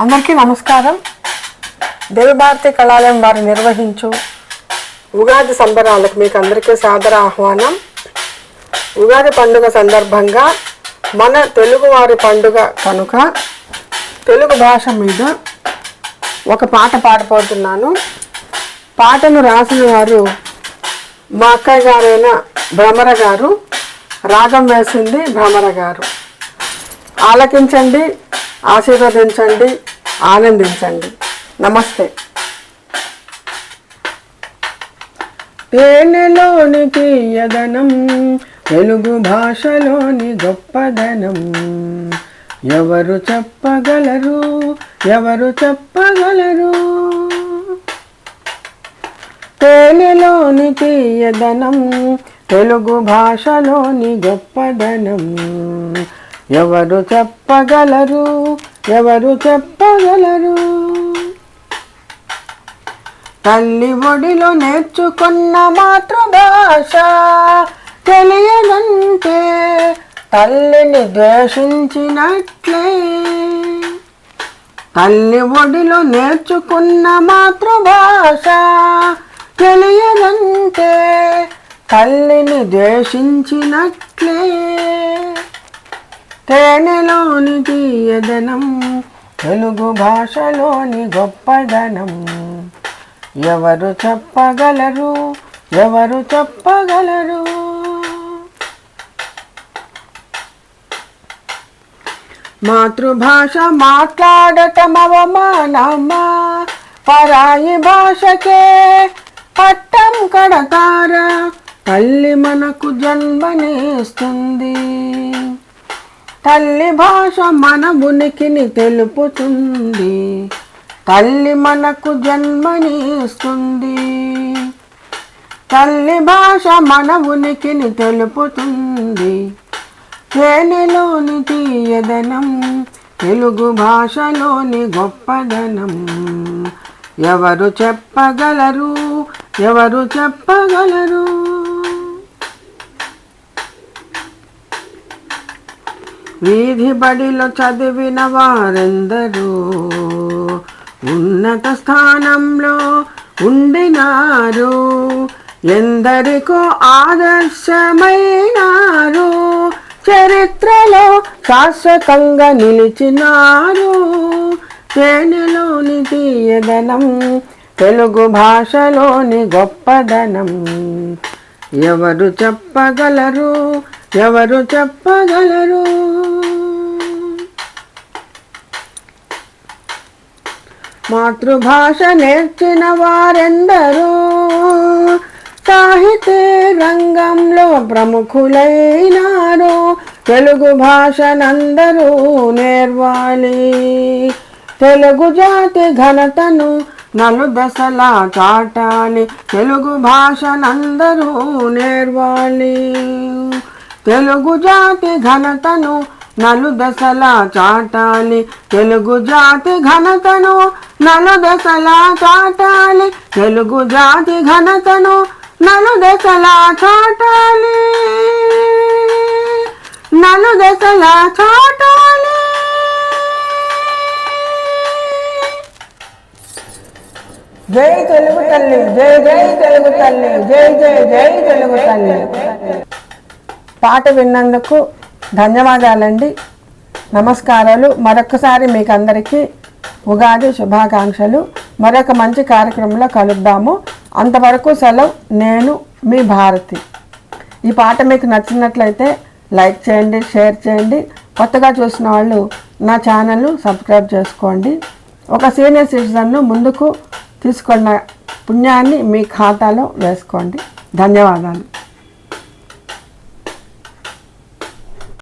అందరికీ నమస్కారం. దేవభారతి కళాలయం వారు నిర్వహించు ఉగాది సంబరాలకు మీకు అందరికీ సాదర ఆహ్వానం. ఉగాది పండుగ సందర్భంగా మన తెలుగువారి పండుగ కనుక తెలుగు భాష మీద ఒక పాట పాడబోతున్నాను. పాటను రాసిన వారు మా అక్కయ్య గారైన భ్రమర గారు. రాగం వేసింది భ్రమర గారు. ఆలకించండి. ఆశీర్వదించండి ఆనందించండి. నమస్తే. తేనెలోని తీయదనం తెలుగు భాషలోని గొప్పదనం. ఎవరు చెప్పగలరు ఎవరు చెప్పగలరు? తేనెలోని తీయదనం తెలుగు భాషలోని గొప్పదనం. ఎవరు చెప్పగలరు ఎవరు చెప్పగలరు? తల్లి ఒడిలో నేర్చుకున్న మాతృభాష తెలియదంటే తల్లిని ద్వేషించినట్లే. తల్లి ఒడిలో నేర్చుకున్న మాతృభాష తెలియదంటే తల్లిని ద్వేషించినట్లే. తేనెలోని తీయదనం తెలుగు భాషలోని గొప్పదనం. ఎవరు చెప్పగలరు? ఎవరు చెప్పగలరు? మాతృభాష మాట్లాడటం అవమానమా పరాయి భాషకే పట్టం కడతారా? తల్లి మనకు జన్మనేస్తుంది. తల్లి భాష మన ఉనికిని తెలుపుతుంది. తల్లి మనకు జన్మనిస్తుంది. తల్లి భాష మన ఉనికిని తెలుపుతుంది. తేనెలోని తీయదనం తెలుగు భాషలోని గొప్పదనం. ఎవరు చెప్పగలరు? ఎవరు చెప్పగలరు? వీధి బడిలో చదివిన వారందరూ ఉన్నత స్థానంలో ఉండినారు. ఎందరికో ఆదర్శమైనారు. చరిత్రలో శాశ్వతంగా నిలిచినారు. తేనెలోని తీయదనం తెలుగు భాషలోని గొప్పదనం ఎవరు చెప్పగలరు? ఎవరు చెప్పగలరు? మాతృభాష నేర్చిన వారెందరూ? సాహిత్య రంగంలో ప్రముఖులైనారు? తెలుగు భాషనందరూ నేర్వాలి. తెలుగు జాతి ఘనతను నలుదశలా చాటాలి. తెలుగు భాషనందరూ నేర్వాలి. తెలుగు జాతి ఘనతను నలుదశలా చాటాలి. తెలుగు జాతి ఘనతను నలుదశలా చాటాలి. తెలుగు జాతి ఘనతను నలుదశలా చాటాలి. నలుదశలా చాటాలి. జై తెలుగు తల్లి జై జై తెలుగు తల్లి జై జై జై తెలుగు తల్లి. పాట విన్నందుకు ధన్యవాదాలండి. నమస్కారాలు. మరొకసారి మీకు అందరికీ ఉగాది శుభాకాంక్షలు. మరొక మంచి కార్యక్రమంలో కలుద్దాము. అంతవరకు సెలవు నేను మీ భారతి. ఈ పాట మీకు నచ్చినట్లయితే లైక్ చేయండి షేర్ చేయండి. కొత్తగా చూసిన వాళ్ళు నా ఛానల్ను సబ్స్క్రైబ్ చేసుకోండి. ఒక సీనియర్ సిటిజన్ను ముందుకు తీసుకున్న పుణ్యాన్ని మీ ఖాతాలో వేసుకోండి. ధన్యవాదాలు.